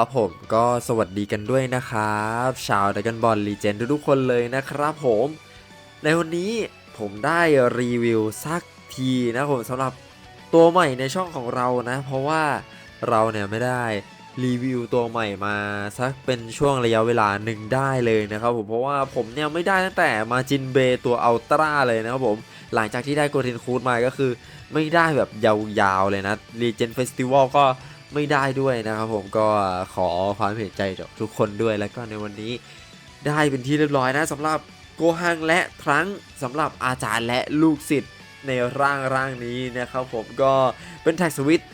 ครับผมก็สวัสดีกันด้วยนะครับ ชาวดักันบอลลีเจนทุกๆคนเลยนะครับผม ในวันนี้ผมได้รีวิวสักทีนะผมสำหรับตัวใหม่ในช่องของเรานะ เพราะว่าเราเนี่ยไม่ได้รีวิวตัวใหม่มาสักเป็นช่วงระยะเวลาหนึ่งได้เลยนะครับผมเพราะว่าผมเนี่ยไม่ได้ตั้งแต่มาจินเบตัวอัลตร้าเลยนะครับผมหลังจากที่ได้โกเทนคูดมาก็คือ ไม่ได้แบบยาวๆเลยนะรีเจนเฟสติวัลก็ ไม่ได้ด้วยนะครับผมก็ขอความเห็นใจจากทุกคนด้วยแล้วก็ในวันนี้ได้เป็นที่เรียบร้อยนะสำหรับโกฮังและครั้งสำหรับอาจารย์และลูกศิษย์ในร่างร่างนี้นะครับผมก็เป็นแท็กสวิต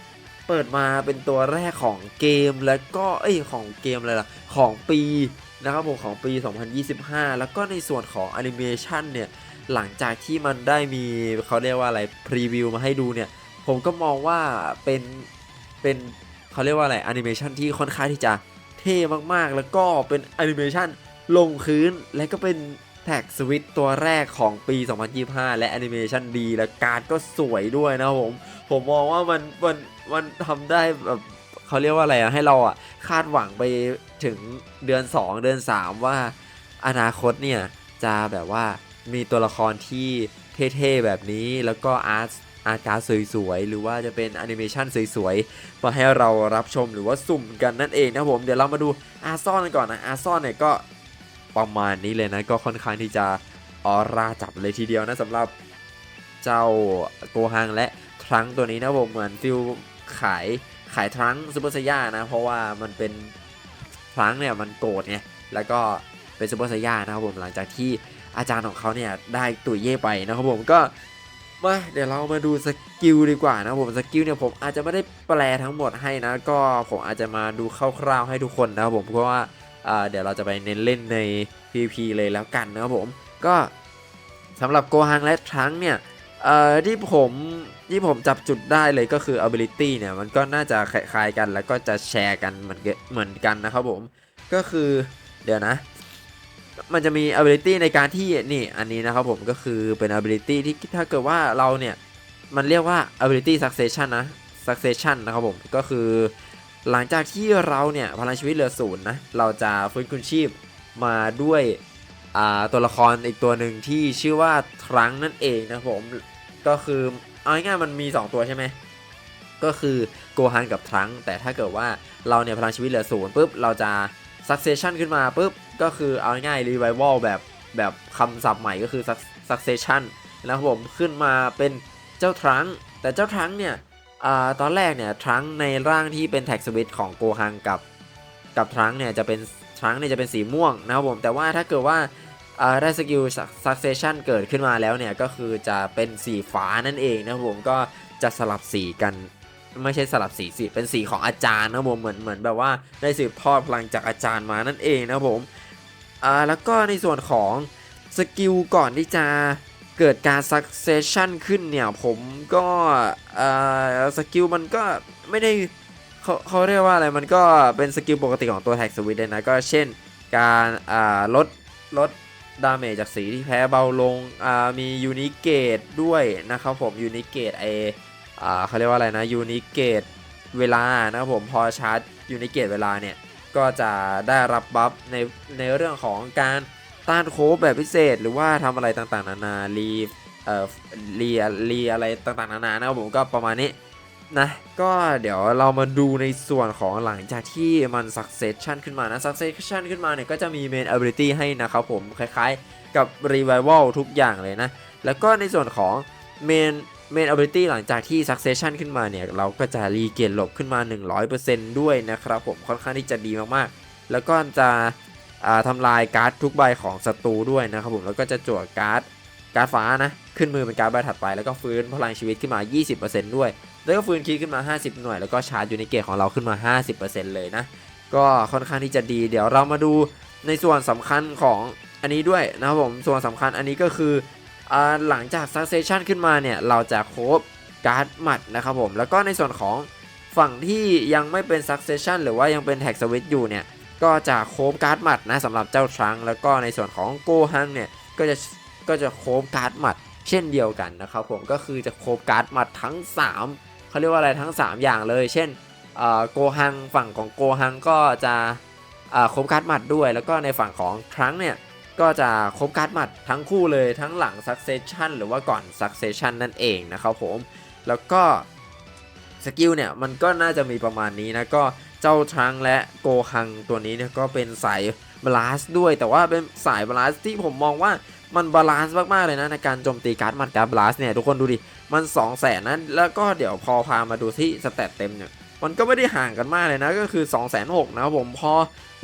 เปิดมาเป็นตัวแรกของเกมแล้วก็เอ้ยของเกมอะไรล่ะของปีนะครับผมของปี 2025 แล้วก็ในส่วนของแอนิเมชันเนี่ยหลังจากที่มันได้มีเขาเรียกว่าอะไรพรีวิวมาให้ดูเนี่ยผมก็มองว่าเป็นเป็น เขาเรียกว่าอะไรแอนิเมชันที่ค่อนข้างที่จะเท่มากๆ แล้วก็เป็นแอนิเมชันลงพื้นและก็เป็นแท็กสวิตตัวแรกของปี 2025 และแอนิเมชันดีและการ์ดก็สวยด้วยนะผม ผมมองว่ามันมันมันทำได้แบบเขาเรียกว่าอะไรอะให้เราอะคาดหวังไปถึงเดือน 2 เดือน 3 ว่าอนาคตเนี่ย จะแบบว่ามีตัวละครที่เท่ ๆ แบบนี้แล้วก็อาร์ต อาการสวยๆ หรือว่าจะเป็นแอนิเมชันสวยๆ มาให้เรารับชมหรือว่าสุ่มกันนั่นเองนะผม เดี๋ยวเรามาดูอาร์ซอนกันก่อนนะ อาร์ซอนเนี่ยก็ประมาณนี้เลยนะ ก็ค่อนข้างที่จะออร่าจับเลยทีเดียวนะสำหรับเจ้าโกฮังและทรังตัวนี้นะผม เหมือนฟิลขายขายทรังซูเปอร์ไซย่านะ เพราะว่ามันเป็นทรังเนี่ยมันโกรธไง แล้วก็เป็นซูเปอร์ไซย่านะครับผม หลังจากที่อาจารย์ของเขาเนี่ยได้ตุยเย่ไปนะครับผม ก็ มาเดี๋ยวเรามาดูสกิลดีกว่านะผมสกิลเนี่ยผมอาจจะไม่ได้แปลทั้งหมดให้นะ ก็ผมอาจจะมาดูคร่าวๆให้ทุกคนนะครับผมเพราะว่าเดี๋ยวเราจะไปเน้นเล่นใน PVP เลยแล้วกันนะครับผมก็สำหรับโกฮังและทรังเนี่ยที่ผมที่ผมจับจุดได้เลยก็คือ ability เนี่ยมันก็น่าจะคล้ายๆกันแล้วก็จะแชร์กันเหมือนกันเหมือนกันนะครับผมก็คือเดี๋ยวนะ มันจะมี ability ในการที่นี่อันนี้นะครับผมก็คือเป็น ability ที่ถ้าเกิดว่าเราเนี่ยมันเรียกว่า ability succession นะ succession นะครับผมก็คือ หลังจากที่เราเนี่ยพลังชีวิตเหลือศูนย์นะเราจะฟื้นคืนชีพมาด้วยตัวละครอีกตัวหนึ่งที่ชื่อว่าทรังนั่นเองนะครับผมก็คือเอาง่ายๆมันมี 2 ตัวใช่ไหมก็คือโกฮันกับทรังแต่ถ้าเกิดว่าเราเนี่ยพลังชีวิตเหลือศูนย์ปุ๊บเราจะ succession ขึ้นมาปุ๊บ ก็คือเอาง่ายๆ revival แบบแบบคำศัพท์ใหม่ก็คือ suc- succession แล้วผมขึ้นมาเป็นเจ้าทรังแต่เจ้าทรังเนี่ยอตอนแรกเนี่ยทรังในร่างที่เป็นแท็กสวิตของโกฮังกับ กับทรังเนี่ยจะเป็นทรังเนี่ยจะเป็นสีม่วงนะครับผมแต่ว่าถ้าเกิดว่าได้สกิล succession เกิดขึ้นมาแล้วเนี่ยก็คือจะเป็นสีฟ้านั่นเองนะครับผมก็จะสลับสีกันไม่ใช่สลับสีสิเป็นสีของอาจารย์นะครับผมเหมือนเหมือนแบบว่าได้สืบทอดพลังจากอาจารย์มานั่นเองนะครับผม อ่าแล้วก็ในส่วนของสกิลก่อนที่จะเกิดการ succession ขึ้นเนี่ย ผมก็อ่าสกิลมันก็ไม่ได้เขาเขาเรียกว่าอะไรมันก็เป็นสกิลปกติของตัวแท็กสวิตเลยนะ ก็เช่นการอ่าลดลดดาเมจจากสีที่แพ้เบาลงอ่ามียูนิเกตด้วยนะครับผมยูนิเกตไออ่าเขาเรียกว่าอะไรนะยูนิเกตเวลานะครับผมพอชาร์จยูนิเกตเวลาเนี่ย ก็จะได้รับบัฟในในเรื่องของการต้านโคบแบบพิเศษ หรือว่าทำอะไรต่างๆ นานารีเอ่อรีรีอะไรต่างๆ นานานะครับผมก็ประมาณนี้นะก็เดี๋ยวเรามาดูในส่วนของหลังจากที่มัน succession ขึ้นมานะ succession ขึ้นมาเนี่ยก็จะมี main ability ให้นะครับผมคล้ายๆกับ revival ทุกอย่างเลยนะ แล้วก็ในส่วนของเมน main main ability หลังจากที่ succession ขึ้นมาเนี่ย เราก็จะรีเกนหลบขึ้นมา 100%ด้วยนะครับผมค่อนข้างที่จะดีมากๆ แล้วก็จะอ่าทำลายการ์ดทุกใบของศัตรูด้วยนะครับผมแล้วก็จะจวการ์ดการ์ดฟ้านะ ขึ้นมือเป็นการ์ดใบถัดไป แล้วก็ฟื้นพลังชีวิตขึ้นมา 20%ด้วย แล้วก็ฟื้นคีย์ขึ้นมา 50 หน่วย แล้วก็ชาร์จยูนิเกตของเราขึ้นมา 50%เลยนะ ก็ค่อนข้างที่จะดี เดี๋ยวเรามาดูในส่วนสำคัญของอันนี้ด้วยนะครับผม ส่วนสำคัญอันนี้ก็คือ หลังจาก succession ขึ้นมาเนี่ย เราจะโคบการ์ดหมัดนะครับผม แล้วก็ในส่วนของฝั่งที่ยังไม่เป็น succession หรือว่ายังเป็นแท็กสวิตอยู่เนี่ย ก็จะโคบการ์ดหมัดนะสำหรับเจ้าทรังก์แล้วก็ในส่วนของโกฮังเนี่ย ก็จะก็จะโคบการ์ดหมัด เช่นเดียวกันนะครับผม ก็คือจะโคบการ์ดหมัดทั้ง 3เขาเรียกว่าอะไรทั้ง 3 อย่างเลย เช่นโกฮังฝั่งของโกฮังก็จะเอ่อครบการ์ดหมัดด้วย แล้วก็ในฝั่งของครั้งเนี่ย ก็จะครบการ์ดหมัดทั้งคู่เลยทั้งหลัง Succession หรือว่าก่อน Succession นั่นเองนะครับผม แล้วก็สกิลเนี่ยมันก็น่าจะมีประมาณนี้นะ ก็เจ้าทรังและโกฮังตัวนี้เนี่ยก็เป็นสายบาลานซ์ด้วยแต่ว่าเป็นสายบาลานซ์ที่ผมมองว่ามันบาลานซ์มาก ๆ เลยนะ ในการโจมตีการ์ดมัดการบาลานซ์เนี่ย ทุกคนดูดิ มัน2 0 0แสนนั้น แล้วก็เดี๋ยวพอพามาดูที่สเตตเต็มเนี่ย มันก็ไม่ได้ห่างกันมากเลยนะ ก็คือ2 6 0 0 0 นะครับผม พอ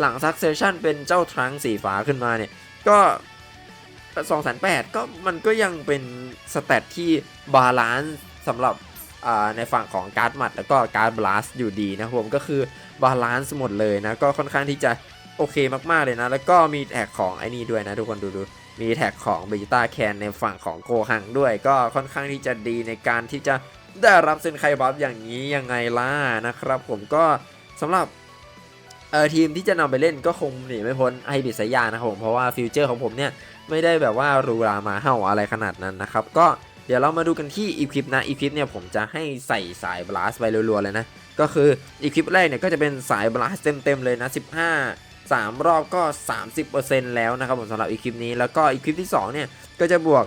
หลัง Succession เป็นเจ้าทรังสีฟ้าขึ้นมาเนี่ย ก็2 8 0 0 0ก็มันก็ยังเป็นสเตตที่บาลานซ์สำหรับในฝั่งของการ์ดหมัดแล้วก็การ์ดบลัสอยู่ดีนะครับผมก็คือบาลานซ์หมดเลยนะ ก็ค่อนข้างที่จะโอเคมาก ๆ เลยนะ แล้วก็มีแท็กของไอ้นี่ด้วยนะ ทุกคนดูดูมีแท็กของเบจิต้าแคนในฝั่งของโกหังด้วย ก็ค่อนข้างที่จะดีในการที่จะได้รับเซนไคบัฟอย่างนี้ยังไงล่ะนะครับ ผมก็สำหรับ เอ่อทีมที่จะนำไปเล่นก็คงหนีไม่พ้นไอบิสยานะครับผมเพราะว่าฟิวเจอร์ของผมเนี่ยไม่ได้แบบว่ารูรามาเห่าอะไรขนาดนั้นนะครับก็เดี๋ยวเรามาดูกันที่อีคลิปนะอีคลิปเนี่ยผมจะให้ใส่สายบลัสไปรัวๆเลยนะก็คืออีคลิปแรกเนี่ยก็จะเป็นสายบลัสเต็มๆเลยนะ 15 3 รอบก็ 30%แล้วนะครับผมสำหรับอีคลิปนี้แล้วก็อีคลิปที่2เนี่ยก็จะบวก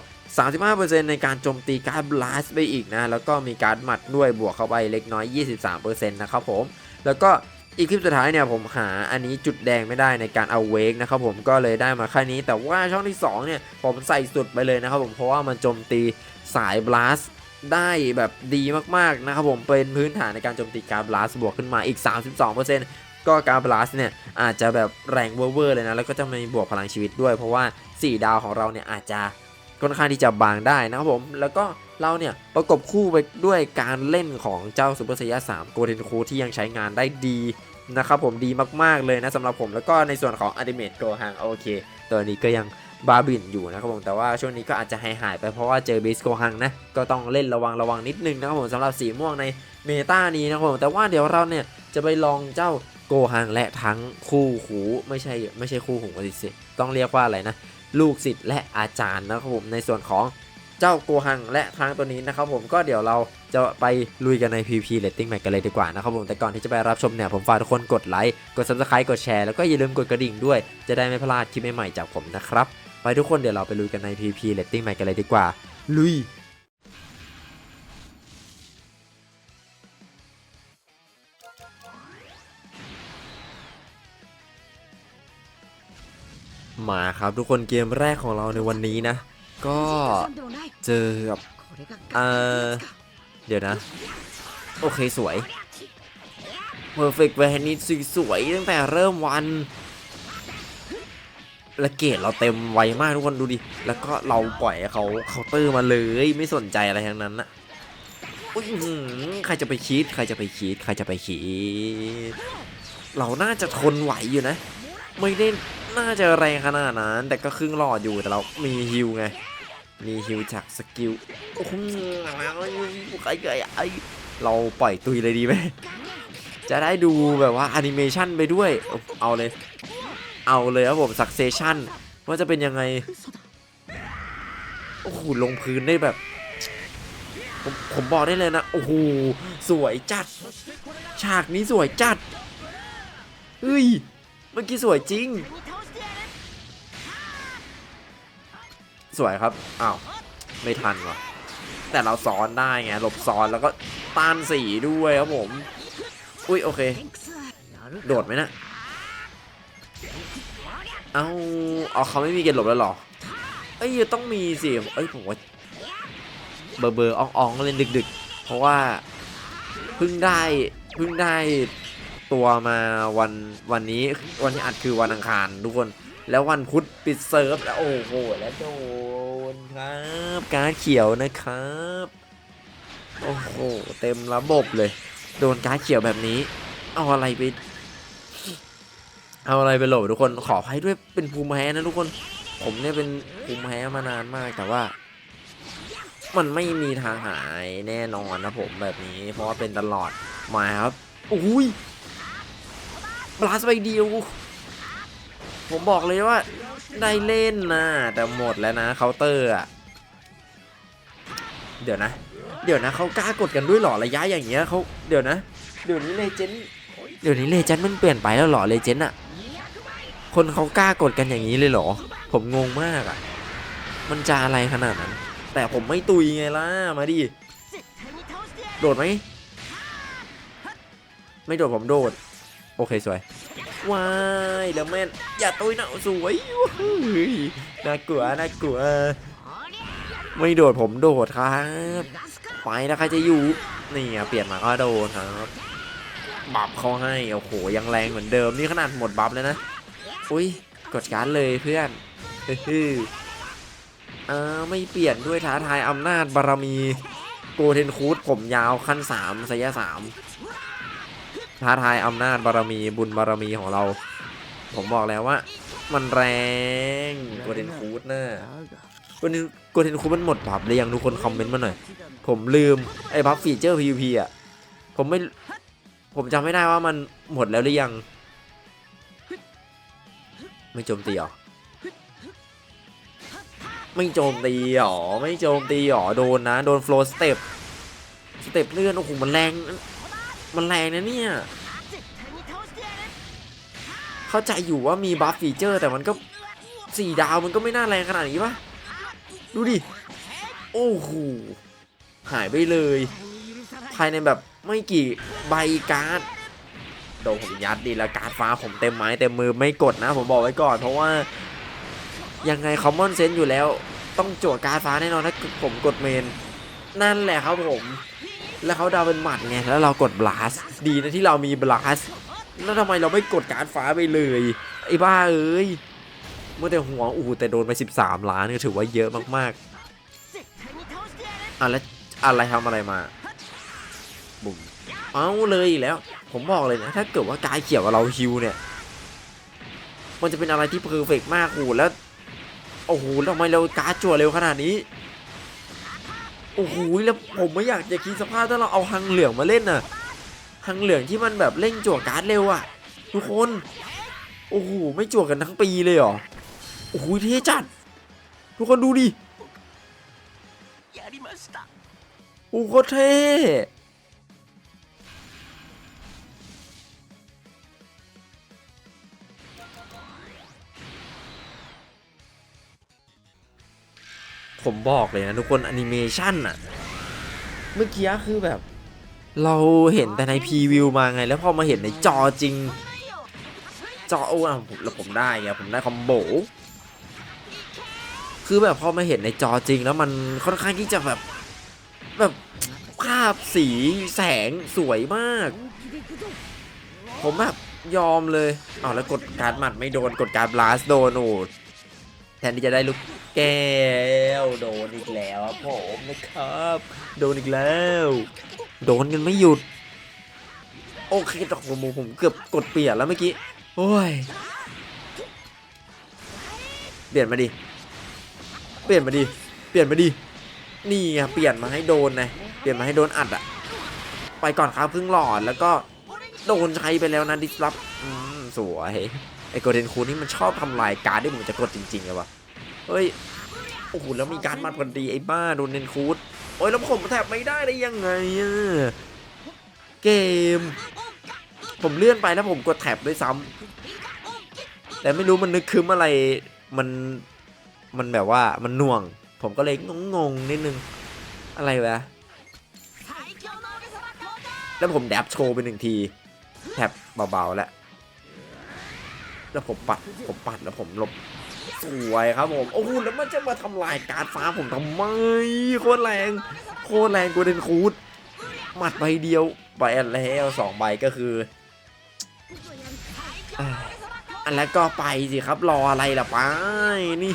35%ในการโจมตีการบลัสไปอีกนะแล้วก็มีการหมัดด้วยบวกเข้าไปเล็กน้อย 23%นะครับผมแล้วก็ อีกคลิปสุดท้ายเนี่ยผมหาอันนี้จุดแดงไม่ได้ในการเอาเวกนะครับผมก็เลยได้มาแค่นี้ แต่ว่าช่องที่ 2 เนี่ย ผมใส่สุดไปเลยนะครับผมเพราะว่ามันโจมตีสายบลัสได้แบบดีมากๆนะครับผมเป็นพื้นฐานในการโจมตีการบลัสบวกขึ้นมาอีก 32%ก็การบลัสเนี่ยอาจจะแบบแรงเวอร์เลยนะแล้วก็จะมีบวกพลังชีวิตด้วย เพราะว่า 4 ดาวของเราเนี่ยอาจจะ ค่อนข้างที่จะบางได้นะครับผม แล้วก็เราเนี่ยประกบคู่ไปด้วยการเล่นของเจ้าซูเปอร์ไซยา3โกเดนคูที่ยังใช้งานได้ดีนะครับผมดีมากๆเลยนะสำหรับผมแล้วก็ในส่วนของอ l ิเม e โกฮังโอเค ตัวนี้ก็ยังบาบินอยู่นะครับผมแต่ว่าช่วงนี้ก็อาจจะหายหายๆไปเพราะว่าเจอเบสโกฮังนะ ก็ต้องเล่นระวังระวังนิดนึงนะครับผมสำหรับสีม่วงในเมตานี้นะครับผมแต่ว่าเดี๋ยวเราเนี่ยจะไปลองเจ้าโกฮังและทั้งคู่หูไม่ใช่ไม่ใช่คู่หูสิต้องเรียกว่าอะไรนะ ลูกศิษย์และอาจารย์นะครับผมในส่วนของเจ้าโกฮังและทางตัวนี้นะครับผมก็เดี๋ยวเราจะไปลุยกันใน PVP Rating Match กันเลยดีกว่านะครับผมแต่ก่อนที่จะไปรับชมเนี่ยผมฝากทุกคนกดไลค์กด Subscribe กดแชร์แล้วก็อย่าลืมกดกระดิ่งด้วย จะได้ไม่พลาดคลิปใหม่ๆจากผมนะครับไปทุกคนเดี๋ยวเราไปลุยกันใน PVP Rating Match กันเลยดีกว่า ลุย มาครับทุกคนเกมแรกของเราในวันนี้นะ ก็เจอกับเออเดี๋ยวนะ โอเคสวย Perfect v a n i t สวยๆตั้งแต่เริ่มวันและเกรดเราเต็มไวมากทุกคนดูดิ แล้วก็เราปล่อยเขาเคาน์เตอร์มาเลยไม่สนใจอะไรทั้งนั้นนะใครจะไปคิดใครจะไปคิดใครจะไปคิด เราน่าจะทนไหวอยู่นะ ไม่ได้ น่าจะแรงขนาดนั้น แต่ก็ครึ่งหลอดอยู่แต่เรามีฮิวไง มีฮิวจากสกิลโอ้โหใครเกยไอเราปล่อยตุยเลยดีไหมจะได้ดูแบบว่าแอนิเมชันไปด้วย เอาเลย เอาเลยครับผมสักเซชันว่าจะเป็นยังไง โอ้โหลงพื้นได้แบบ ผมผมบอกได้เลยนะ โอ้โหสวยจัด ฉากนี้สวยจัดเฮ้ย เมื่อกี้สวยจริง สวยครับ อ้าว ไม่ทันว่ะ แต่เราซ้อนได้ไง หลบซ้อนแล้วก็ต้านสีด้วยครับผม อุ้ยโอเค โดดไหมนะ เอาเอาเขาไม่มีเกณฑ์หลบแล้วหรอ เอ้ยต้องมีสิ เอ้ยผมว่าเบอร์เบอร์อ่องอ่องเล่นดึก ๆ เพราะว่าเพิ่งได้เพิ่งได้ตัวมาวันวันนี้วันที่อัดคือวันอังคารทุกคน แล้ววันพุธปิดเซิร์ฟแล้วโอ้โหแล้วโดนครับ การเขียวนะครับ โอ้โหเต็มระบบเลย โดนการเขียวแบบนี้ เอาอะไรไป เอาอะไรไปโหลบทุกคนขออภัยด้วยเป็นภูมิแพ้นะทุกคน ผมเนี่ยเป็นภูมิแพ้มานานมากแต่ว่า มันไม่มีทางหายแน่นอนนะผมแบบนี้ เพราะว่าเป็นตลอดมาครับอุ้ยบลาสไปเดียว ผมบอกเลยว่าได้เล่นนะแต่หมดแล้วนะเคาน์เตอร์อะเดี๋ยวนะ เดี๋ยวนะเขากล้ากดกันด้วยหรอระยะอย่างเงี้ยเขาเดี๋ยวนะ เดี๋ยวนี้เลเจนด์เดี๋ยวนี้เลเจนด์มันเปลี่ยนไปแล้วหรอเลเจนด์อะคนเขากล้ากดกันอย่างนี้เลยหรอ ผมงงมากอะมันจะอะไรขนาดนั้น แต่ผมไม่ตุยไงล่ะมาดิโดดไหมไม่โดดผมโดด โอเคสวย วายแล้วแม่นอย่าตุยนะสวยว้ายน่ากลัวน่ากลัว ไม่โดดผมโดดครับไปแล้วใครจะอยู่นี่เปลี่ยนมาก็โดนครับบัฟเขาให้โอ้โหยังแรงเหมือนเดิมนี่ขนาดหมดบัฟเลยนะอุ้ยกดการ์ดเลยเพื่อนฮึ่มอ่าไม่เปลี่ยนด้วยท้าทายอำนาจบารมีโกเทนคูดผมยาวขั้นสามสยะสาม ท้าทายอำนาจบารมีบุญบารมีของเรา ผมบอกแล้วว่า มันแรงโกเทนคูดนะโกเทนโกเทนคูดมันหมดบัฟเลยยังทุกคนคอมเมนต์มาหน่อย ผมลืมไอ้บัฟฟีเจอร์ PVP อะ ผมไม่ ผมจำไม่ได้ว่ามันหมดแล้วหรือยัง ไม่โจมตีหรอ ไม่โจมตีหรอ ไม่โจมตีหรอ โดนนะ โดนโฟล์สเต็ป สเต็ปเลื่อนโอ้โหมันแรง มันแรงนะเนี่ย เข้าใจอยู่ว่ามีบัฟฟีเจอร์ แต่มันก็สี่ดาวมันก็ไม่น่าแรงขนาดนี้ปะดูดิ โอ้โห หายไปเลย ภายในแบบไม่กี่ใบการ์ดโดนผมยัดดีแล้วการ์ดฟ้าผมเต็มไม้เต็มมือไม่กดนะ ผมบอกไว้ก่อน เพราะว่า ยังไงคอมมอนเซนต์อยู่แล้ว ต้องจั่วการ์ดฟ้าแน่นอนถ้าผมกดเมน นั่นแหละครับผม แล้วเขาดาวเป็นหมัดไงแล้วเรากดบลัสดีนะที่เรามีบลัสแล้วทำไมเราไม่กดการฟ้าไปเลยไอ้บ้าเอ้ยเมื่อแต่หัวอู้แต่โดนไป 13 ล้านก็ถือว่าเยอะมากๆอะแล้วอะไรทำอะไรมาบุ๋มเอาเลยอีกแล้ว ผมบอกเลยนะ ถ้าเกิดว่ากายเขียวกับเราฮิวเนี่ย มันจะเป็นอะไรที่เพอร์เฟกมากโอ้โหแล้วโอ้โหทำไมเราการจั่วเร็วขนาดนี้ โอ้โหแล้วผมไม่อยากจะคิดสภาพถ้าเราเอาหังเหลืองมาเล่นน่ะหังเหลืองที่มันแบบเร่งจั่วการ์ดเร็วอะทุกคน โอ้โหไม่จั่วกันทั้งปีเลยเหรอโอ้โหเท่จัด ทุกคนดูดิโอ้โหโคเท่ ผมบอกเลยนะทุกคนแอนิเมชันอะเมื่อกี้คือแบบ เราเห็นแต่ในพรีวิวมาไง แล้วพอมาเห็นในจอจริง จอโอ้อะผมแล้วผมได้ไงผมได้คอมโบคือแบบพอมาเห็นในจอจริง แล้วมันค่อนข้างที่จะแบบแบบภาพสีแสงสวยมาก ผมแบบยอมเลยอ้าแล้วกดการดหมัดไม่โดนกดการดบลาสโดนโอ้แทนที่จะได้ลูก แก้ว โดนอีกแล้วครับผมนะครับ โดนอีกแล้ว โดนกันไม่หยุด โอเคตกผมผมเกือบกดเปลี่ยนแล้วเมื่อกี้ โอ้ย เปลี่ยนมาดิ เปลี่ยนมาดิ เปลี่ยนมาดิ นี่ไงเปลี่ยนมาให้โดนนะ เปลี่ยนมาให้โดนอัดอะไปก่อนครับเพิ่งหลอดแล้วก็โดนใช้ไปแล้วนะดิสลับอืมสวยไอ้โกเดนคูนี่มันชอบทำลายการ์ดที่ผมจะกดจริงๆอะวะ เฮ้ย โอ้โห แล้วมีการดมาพอดีไอ้บ้าโดนเนนคูดโอ้ยแล้วผมแทบไม่ได้ได้ยังไงอะเกม ผมเลื่อนไปแล้วผมกดแท็บด้วยซ้ำแต่ไม่รู้มันนึกคืมอะไร มัน มันแบบว่ามันหน่วง ผมก็เลยงงๆนิดนึง อะไรวะ แล้วผมแดบโชว์ไปหนึ่งที แท็บเบาๆแล้ว แล้วผมปัด ผมปัดแล้วผมลบ สวยครับผม โอ้โหแล้วมันจะมาทำลายการดฟ้าผมทำไม โคตรแรง โคตรแรงกูเดนคูดหมัดใบเดียวใบอันแล้วสองใบก็คืออันแล้วก็ไปสิครับรออะไรล่ะไป นี่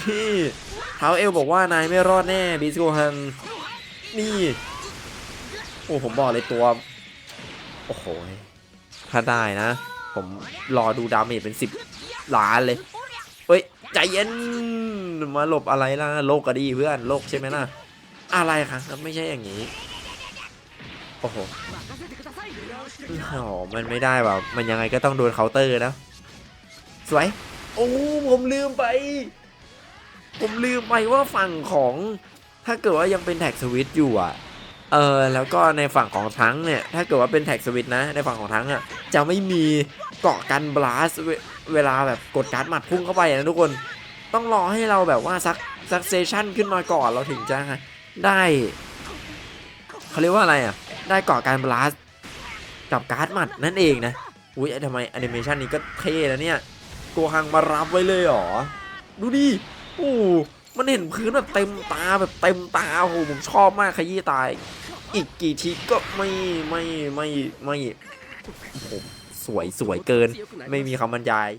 เท้าเอลบอกว่านายไม่รอดแน่บิสโกฮันนี่ โอ้ผมบอกเลยตัว โอ้โหถ้าได้นะ ผมรอดูดาเมจเป็นสิบล้านเลย เฮ้ย ใจเย็น มาหลบอะไรล่ะโลกก็ดีเพื่อนโลกใช่ไหมล่ะ อะไรครับไม่ใช่อย่างนี้ โอ้โหโอ้มันไม่ได้แบบมันยังไงก็ต้องโดนเคาน์เตอร์นะ สวย โอ้ผมลืมไป ผมลืมไปว่าฝั่งของ ถ้าเกิดว่ายังเป็นแท็กสวิตช์อยู่อะ เออแล้วก็ในฝั่งของทั้งเนี่ย ถ้าเกิดว่าเป็นแท็กสวิตนะ ในฝั่งของทั้งอะจะไม่มีเกาะกันบลัสเวเวลาแบบกดการ์ดหมัดพุ่งเข้าไปนะทุกคน ต้องรอให้เราแบบว่าซักซักเซชันขึ้นมาก่อนเราถึงจะได้เขาเรียกว่าอะไรอะ ได้เกาะการบลัสกับการ์ดหมัดนั่นเองนะอุ้ยทำไมแอนิเมชันนี้ก็เท่แล้วเนี่ยโกหังมารับไว้เลยเหรอ ดูดิ โอ้ มันเห็นพื้นแบบเต็มตาแบบเต็มตาโอ้โหผมชอบมากขยี้ตาย อีกกี่ทีก็ไม่ไม่ไม่ไม่ผมสวยสวยเกิน ไม่มีคำบรรยาย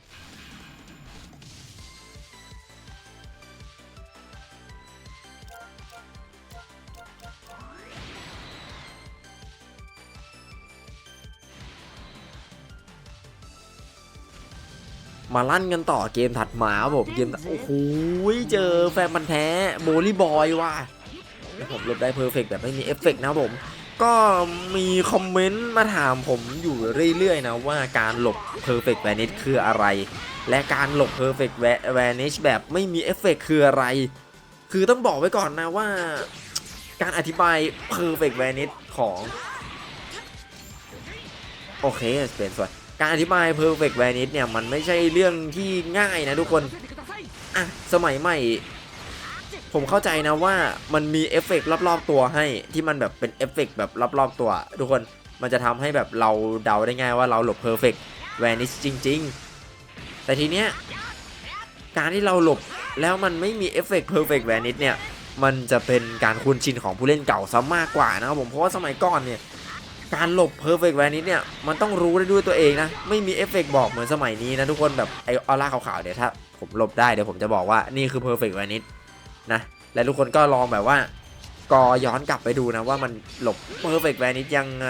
มาลั่นกันต่อเกมถัดมาครับผมเกมโอ้โหเจอแฟนมันแท้โบลี่บอยว่ะผมลบได้เพอร์เฟกแบบไม่มีเอฟเฟกต์นะผม ก็มีคอมเมนต์มาถามผมอยู่เรื่อยๆนะว่าการหลบ Perfect Vanish คืออะไร และการหลบ Perfect Va- Vanish แบบไม่มีเอฟเฟกต์คืออะไร คือต้องบอกไว้ก่อนนะว่า การอธิบาย Perfect Vanish ของ โอเคเปลี่ยนส่วน การอธิบาย Perfect Vanish เนี่ยมันไม่ใช่เรื่องที่ง่ายนะทุกคนอะสมัยใหม่ ผมเข้าใจนะว่ามันมีเอฟเฟกต์รอบๆตัวให้ที่มันแบบเป็นเอฟเฟกต์แบบรอบๆตัว ทุกคนมันจะทำให้แบบเราเดาได้ง่ายว่าเราหลบ Perfect Vanish จริง ๆ แต่ทีเนี้ยการที่เราหลบแล้วมันไม่มีเอฟเฟกต์ Perfect Vanish เนี่ย มันจะเป็นการคุ้นชินของผู้เล่นเก่าซะมากกว่านะครับผม เพราะว่าสมัยก่อนเนี่ย การหลบ Perfect Vanish เนี่ย มันต้องรู้ได้ด้วยตัวเองนะ ไม่มีเอฟเฟกต์บอกเหมือนสมัยนี้นะทุกคนแบบไอออร่าขาวๆเดี๋ยวถ้าผมหลบได้เดี๋ยวผมจะบอกว่านี่คือ Perfect Vanish นะ และทุกคนก็ลองแบบว่าก็ย้อนกลับไปดูนะว่ามันหลบ Perfect Vanish ยังไง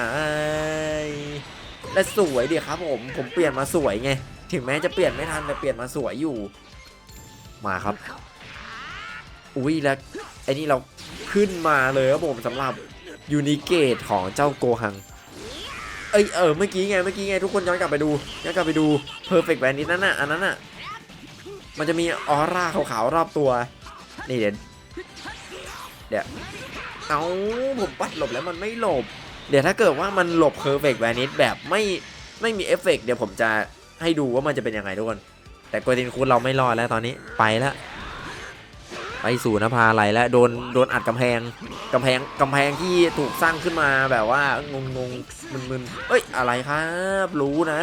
และสวยดีครับผมผมเปลี่ยนมาสวยไง ถึงแม้จะเปลี่ยนไม่ทันแต่เปลี่ยนมาสวยอยู่ มาครับ อุ้ยแล้วไอ้นี่เราขึ้นมาเลยครับผมสำหรับยูนิเกตของเจ้าโกหัง เอ้ยเออเมื่อกี้ไงเมื่อกี้ไงทุกคนย้อนกลับไปดูย้อนกลับไปดู Perfect Vanish นั่นน่ะอันนั้นน่ะมันจะมีออร่าขาวๆรอบตัว นี่เดี๋ยวเดี๋ยวเอาผมปัดหลบแล้วมันไม่หลบ เดี๋ยวถ้าเกิดว่ามันหลบ Perfect Vanish แบบไม่ไม่มีเอฟเฟกต์เดี๋ยวผมจะให้ดูว่ามันจะเป็นยังไงทุกคน แต่กวตินคูดเราไม่รอดแล้วตอนนี้ไปแล้ว ไปสู่นภาไหลแล้วโดนโดนอัดกำแพงกำแพงกำแพงที่ถูกสร้างขึ้นมาแบบว่างงงๆมึนๆเอ้ยอะไรครับ รู้นะ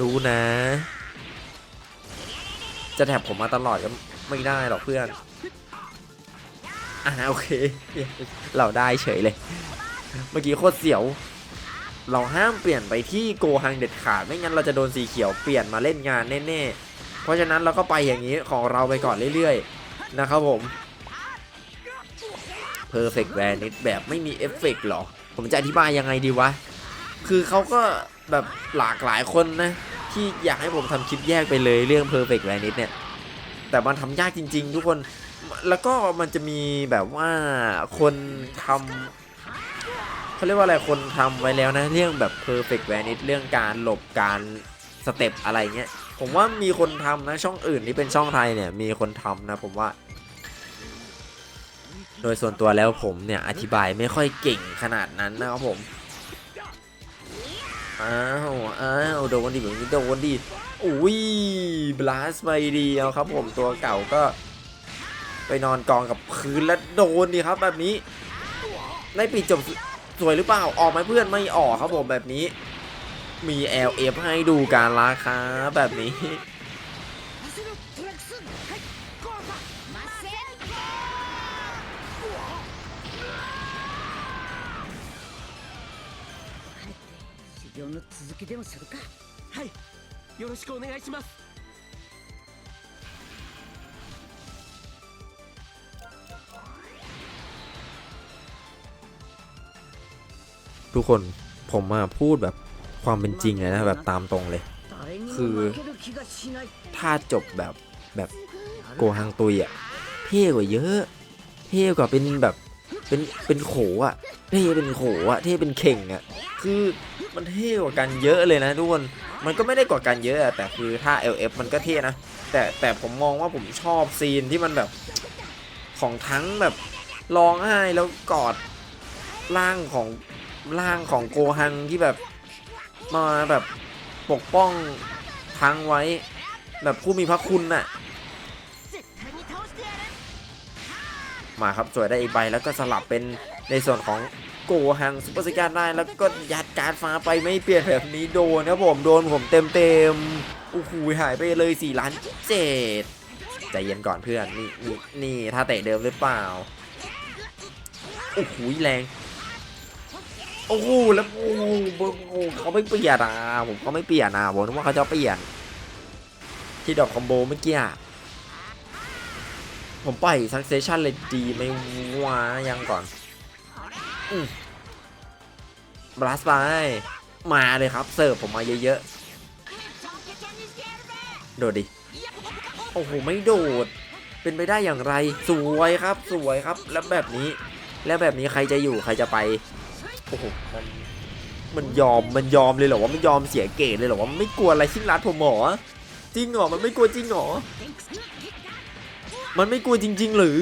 รู้นะ จะแถบผมมาตลอดก็ไม่ได้หรอกเพื่อนอ่าโอเค เราได้เฉยเลย เมื่อกี้โคตรเสียว เราห้ามเปลี่ยนไปที่โกฮังเด็ดขาดไม่งั้นเราจะโดนสีเขียวเปลี่ยนมาเล่นงานแน่ๆ เพราะฉะนั้นเราก็ไปอย่างนี้ของเราไปก่อนเรื่อยๆ นะครับผม Perfect Vanish แบบไม่มีเอฟเฟกต์หรอ ผมจะอธิบายยังไงดีวะ คือเขาก็แบบหลากหลายคนนะ ที่อยากให้ผมทำคลิปแยกไปเลยเรื่อง Perfect Vanish เนี่ย แต่มันทำยากจริง ๆ ทุกคน แล้วก็มันจะมีแบบว่าคนทำเขาเรียกว่าอะไรคนทำไว้แล้วนะ เรื่องแบบ perfect vanish เรื่องการหลบการสเต็ปอะไรเงี้ย ผมว่ามีคนทำนะช่องอื่นที่เป็นช่องไทยเนี่ยมีคนทำนะผมว่า โดยส่วนตัวแล้วผมเนี่ยอธิบายไม่ค่อยเก่งขนาดนั้นนะครับผมอ้าวอ้าวโดนดิแบบนี้โดนดิอุ้ยบลัสไปเดียวครับ ผมตัวเก่าก็ ไปนอนกองกับพื้นแล้วโดนดิครับ แบบนี้ได้ปิดจบสวยหรือเปล่าออกไหมเพื่อนไม่ออกครับผมแบบนี้ มี LF ให้ดูการราคาแบบนี้ 修行の続きでもするかはいよろしくお願いします ทุกคนผมมาพูดแบบ ความเป็นจริงเลยนะแบบตามตรงเลย คือถ้าจบแบบแบบโกฮังตุยอะเท่กว่าเยอะเท่กว่าเป็นแบบเป็นเป็นโขอะเท่เป็นโขอะเท่เป็นเข่งอะคือมันเท่กว่ากันเยอะเลยนะทุกคนมันก็ไม่ได้กว่ากันเยอะแต่คือถ้า LF มันก็เท่นะแต่แต่ผมมองว่าผมชอบซีนที่มันแบบของทั้งแบบร้องไห้แล้วกอดร่างของร่างของโกฮังที่แบบ มาแบบปกป้องทังไว้ แบบผู้มีพระคุณน่ะ มาครับสวยได้อีกใบแล้วก็สลับเป็นในส่วนของโกฮังซุปเปอร์สการได้แล้วก็ยัดการฟ้าไปไม่เปลี่ยนแบบนี้โดนครับผมโดนผมเต็มเต็มโอ้โหหายไปเลย4ล้านเจ็ดใจเย็นก่อนเพื่อนนี่นี่นี่ถ้าเตะเดิมหรือเปล่าโอ้โหแรง โอ้โหแล้วโอ้โหเขาไม่เปลี่ยนอะผมก็ไม่เปลี่ยนอะผมนึกว่าเขาจะเปลี่ยน ที่ดอกคอมโบเมื่อกี้ผมปล่อยซักเซชันเลยดีไหม่ว้ายังก่อนบลัสไปมาเลยครับ เสิร์ฟผมมาเยอะๆ โดดดิ โอ้โห ไม่โดด เป็นไปได้อย่างไร สวยครับ สวยครับ แล้วแบบนี้ แล้วแบบนี้ใครจะอยู่ใครจะไป โอ้โหมันมันยอมมันยอมเลยเหรอว่าไม่ยอมเสียเกรดเลยเหรอว่ามันไม่กลัวอะไรชิงรัดผมหรอจริงเหรอมันไม่กลัวจริงเหรอมันไม่กลัวจริง ๆ หรือ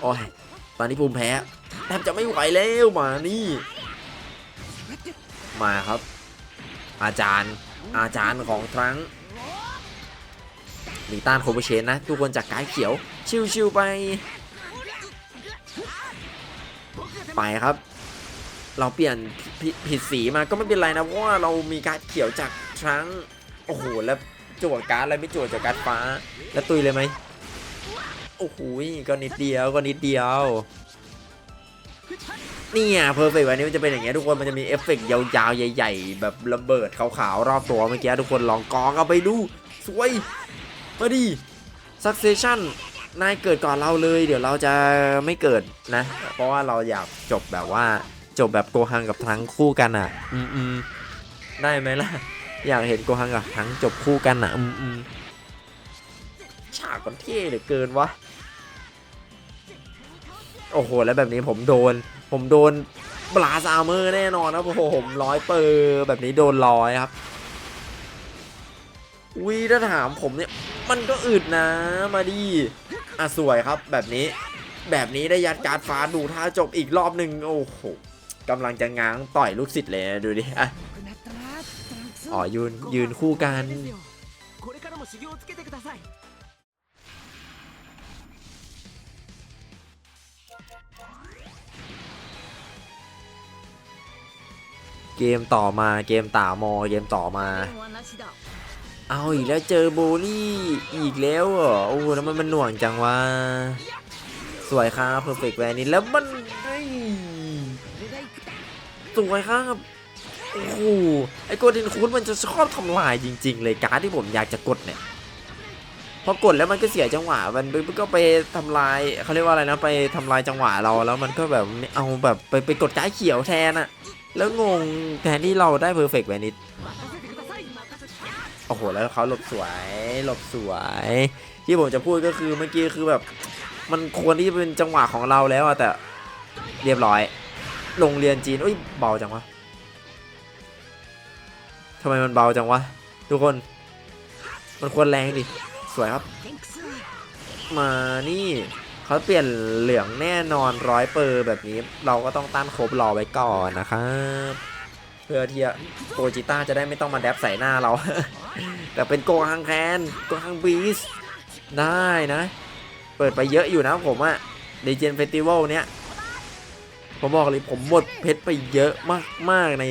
โอ้ยตอนนี้ภูมิแพ้แทบจะไม่ไหวแล้วมานี่ มาครับ อาจารย์อาจารย์ของทรังมีต้านโคเบเชนนะ ทุกคนจากกายเขียว ชิวๆไป ไปครับ เราเปลี่ยนผิดสีมาก็ไม่เป็นไรนะเพราะว่าเรามีการดเขียวจากทรังโอ้โหแล้วจั่วการ์ดอะไรไม่จั่วจากการ์ดฟ้า แล้วตุยเลยไหมโอ้โหก็นิดเดียวก็นิดเดียวเนี่ยเพอร์เฟกต์วันนี้มันจะเป็นอย่างเงี้ยทุกคนมันจะมีเอฟเฟกต์ยาวๆ ใหญ่ ๆ แบบระเบิดขาวๆ รอบตัวเมื่อกี้ทุกคนลองกองเอาไปดู สวย มาดิ succession นายเกิดก่อนเราเลย เดี๋ยวเราจะไม่เกิดนะ เพราะว่าเราอยากจบแบบว่าจบแบบโกฮังกับทั้งคู่กันอะ อืมอืมได้ไหมล่ะ อยากเห็นโกฮังกับทั้งจบคู่กันอะ อืมอืมฉากมันเท่เหลือเกินวะโอ้โห แล้วแบบนี้ผมโดน ผมโดนบลาซาเมอร์แน่นอนนะผมร้อยเปอร์แบบนี้โดนร้อยครับวีถ้าถามผมเนี่ย มันก็อึดนะมาดิ อะสวยครับแบบนี้แบบนี้ได้ยัดการ์ดฟ้าดูท่าจบอีกรอบหนึ่งโอ้โหกำลังจะง้างต่อยลูกศิษย์เลยดูดิอ๋อยืนยืนคู่กันเกมต่อมาเกมต่ามอเกมต่อมา เอาอีกแล้วเจอโบลี่อีกแล้วเหรอโอ้โหแล้วมันมันหน่วงจังวะสวยครับเพอร์เฟกต์แวนนี้แล้วมันสวยครับโอ้โหไอโกดินคูดมันจะชอบทำลายจริง ๆ เลยการดที่ผมอยากจะกดเนี่ยพอกดแล้วมันก็เสียจังหวะ มันมันก็ไปทำลายเขาเรียกว่าอะไรนะไปทำลายจังหวะเราแล้วมันก็แบบเอาแบบไปไปกดการเขียวแทนอะแล้วงงแทนที่เราได้เพอร์เฟกต์แวนนี้ โอ้โห แล้วเขาหลบสวย หลบสวย ที่ผมจะพูดก็คือเมื่อกี้คือแบบ มันควรที่จะเป็นจังหวะของเราแล้วอะแต่เรียบร้อย โรงเรียนจีนอุ้ยเบาจังวะทำไมมันเบาจังวะ ทุกคน มันควรแรงดิ สวยครับ มานี่เขาเปลี่ยนเหลืองแน่นอนร้อยเปอร์แบบนี้ เราก็ต้องต้านครบรอไว้ก่อนนะครับ เพื่อที่จะโกจิต้าจะได้ไม่ต้องมาแดบใส่หน้าเรา แต่เป็นโกฮังแคนโกฮังบีสได้นะ เปิดไปเยอะอยู่นะผมอะในเจนเฟสติวัลเนี้ยผมบอกเลยผมหมดเพชรไปเยอะมากๆใน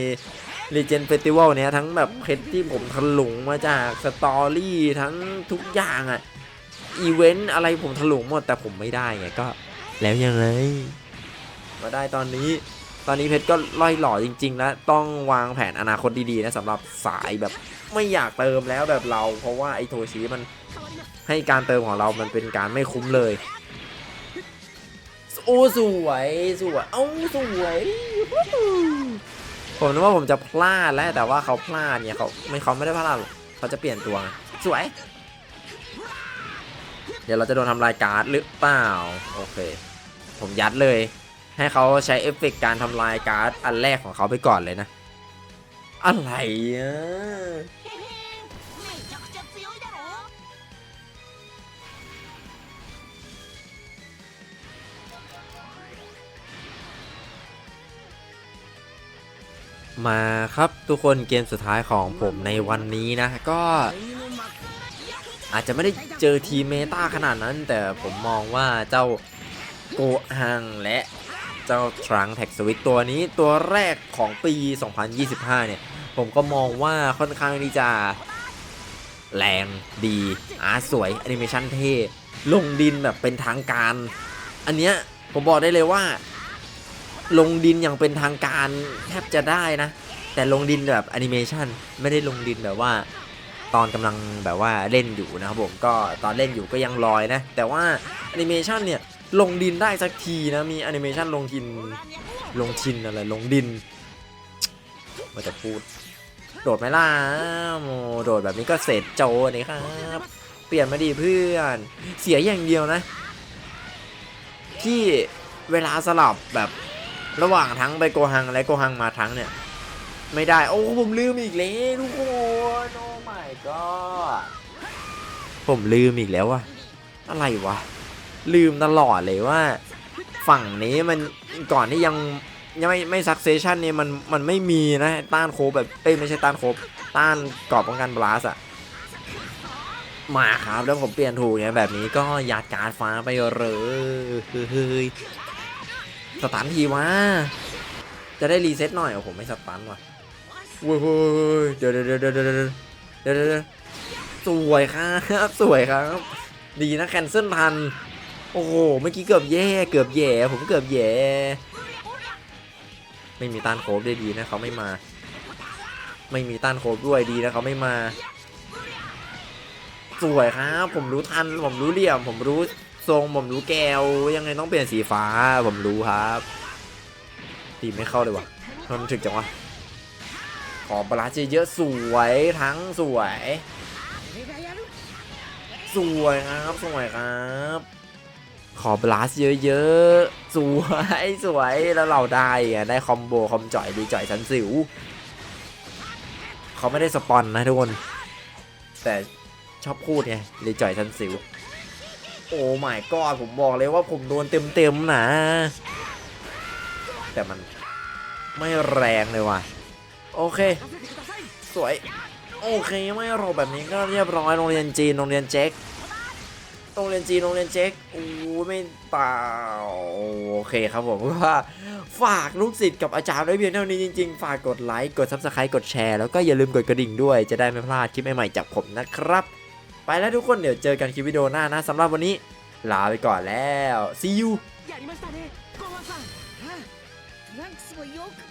Legend Festival เนี้ยทั้งแบบเพชรที่ผมถลุงมาจากสตอรี่ทั้งทุกอย่างอะอีเวนต์อะไรผมถลุงหมดแต่ผมไม่ได้ไงก็ แล้วยังไงมาได้ตอนนี้ ตอนนี้เพชรก็ล่อยหล่อจริง ๆ แล้วต้องวางแผนอนาคตดีๆนะสำหรับสายแบบไม่อยากเติมแล้วแบบเรา เพราะว่าไอโทชิมันให้การเติมของเรามันเป็นการไม่คุ้มเลยโอ้สวยสวยเอ้าสวยวู้ฮู้ผมนึกว่าผมจะพลาดแล้วแต่ว่าเขาพลาดเนี่ยเขาไม่เขาไม่ได้พลาดหรอกเขาจะเปลี่ยนตัวไงสวย เดี๋ยวเราจะโดนทำลายการ์ดหรือเปล่า โอเค ผมยัดเลย ให้เขาใช้เอฟเฟกการทำลายการ์ดอันแรกของเขาไปก่อนเลยนะ อะไรมาครับทุกคนเกมสุดท้ายของผมในวันนี้นะ ก็อาจจะไม่ได้เจอทีเมตาขนาดนั้น แต่ผมมองว่าเจ้าโกฮังและ เจ้าทรังแท็กสวิตตัวนี้ตัวแรกของปี 2025 เนี่ย ผมก็มองว่าค่อนข้างที่จะแรงดีอาร์ตสวยแอนิเมชันเท่ลงดินแบบเป็นทางการ อันเนี้ยผมบอกได้เลยว่า ลงดินอย่างเป็นทางการแทบจะได้นะ แต่ลงดินแบบแอนิเมชันไม่ได้ลงดินแบบว่า ตอนกำลังแบบว่าเล่นอยู่นะครับผมก็ตอนเล่นอยู่ก็ยังลอยนะ แต่ว่าแอนิเมชันเนี่ย ลงดินได้สักทีนะ มีแอนิเมชันลงดิน ลงชินอะไร ลงดินมาจะพูด โดดไหมล่ะโมโดดแบบนี้ก็เสร็จโจนี่ครับ เปลี่ยนมาดีเพื่อน เสียอย่างเดียวนะ ที่เวลาสลับแบบระหว่างทั้งไปโกฮังและโกฮังมาทั้งเนี่ย ไม่ได้ โอ้ ผมลืมอีกแล้วทุกคนโอ้ my god ผมลืมอีกแล้ววะอะไรวะ ลืมตลอดเลยว่า ฝั่งนี้มันก่อนที่ยังยังไม่ไม่ซักเซชันนี่มันมันไม่มีนะต้านโคบแบบเอ้ไม่ใช่ต้านโคบต้านกรอบป้องกันบลัสอะมาครับแล้วผมเปลี่ยนถูกเนี่ยแบบนี้ก็ยัดการฟ้าไปเลยสตันทีวะจะได้รีเซ็ตหน่อยโอ้โหไม่สตันว่ะเว้ยเดี๋ยวเดี๋ยวเดี๋ยวเดี๋ยวเดี๋ยวสวยครับสวยครับ ดีนะแคนเซิลทัน โอ้โห เมื่อกี้เกือบแย่ เกือบแย่ ผมเกือบแย่ ไม่มีต้านโคบได้ดีนะเขาไม่มา ไม่มีต้านโคบด้วยดีนะเขาไม่มา สวยครับ ผมรู้ทัน ผมรู้เหลี่ยม ผมรู้ทรง ผมรู้แกวยังไงต้องเปลี่ยนสีฟ้า ผมรู้ครับตีไม่เข้าเลยวะมันถึกจังวะ ขอบาลาเจเยอะสวยทั้งสวย สวยครับ สวยครับ ขอบลัสเยอะๆ สวยสวยแล้วเราได้อะได้คอมโบคอมจ่อยดีจ่อยสันสิว เขาไม่ได้สปอนนะทุกคน แต่ชอบพูดไงดีจ่อยสันสิว โอ้ไม่ก็ผมบอกเลยว่าผมโดนเต็มๆนะ แต่มันไม่แรงเลยว่ะ โอเค สวย โอเคไม่รอแบบนี้ก็เรียบร้อยโรงเรียนจีนโรงเรียนเจ๊ก โรงเรียนจีนโรงเรียนเจ๊กอู้ไม่เปล่าโอเคครับผมว่าฝากลูกศิษย์กับอาจารย์ไว้เพียงเท่านี้จริงๆ ฝากกดไลค์กด subscribe กดแชร์แล้วก็อย่าลืมกดกระดิ่งด้วย จะได้ไม่พลาดคลิปใหม่ๆจากผมนะครับ ไปแล้วทุกคนเดี๋ยวเจอกันคลิปวิดีโอหน้านะสำหรับวันนี้ลาไปก่อนแล้ว see you やりましたねゴーマンさんああトランクスもよく頑張った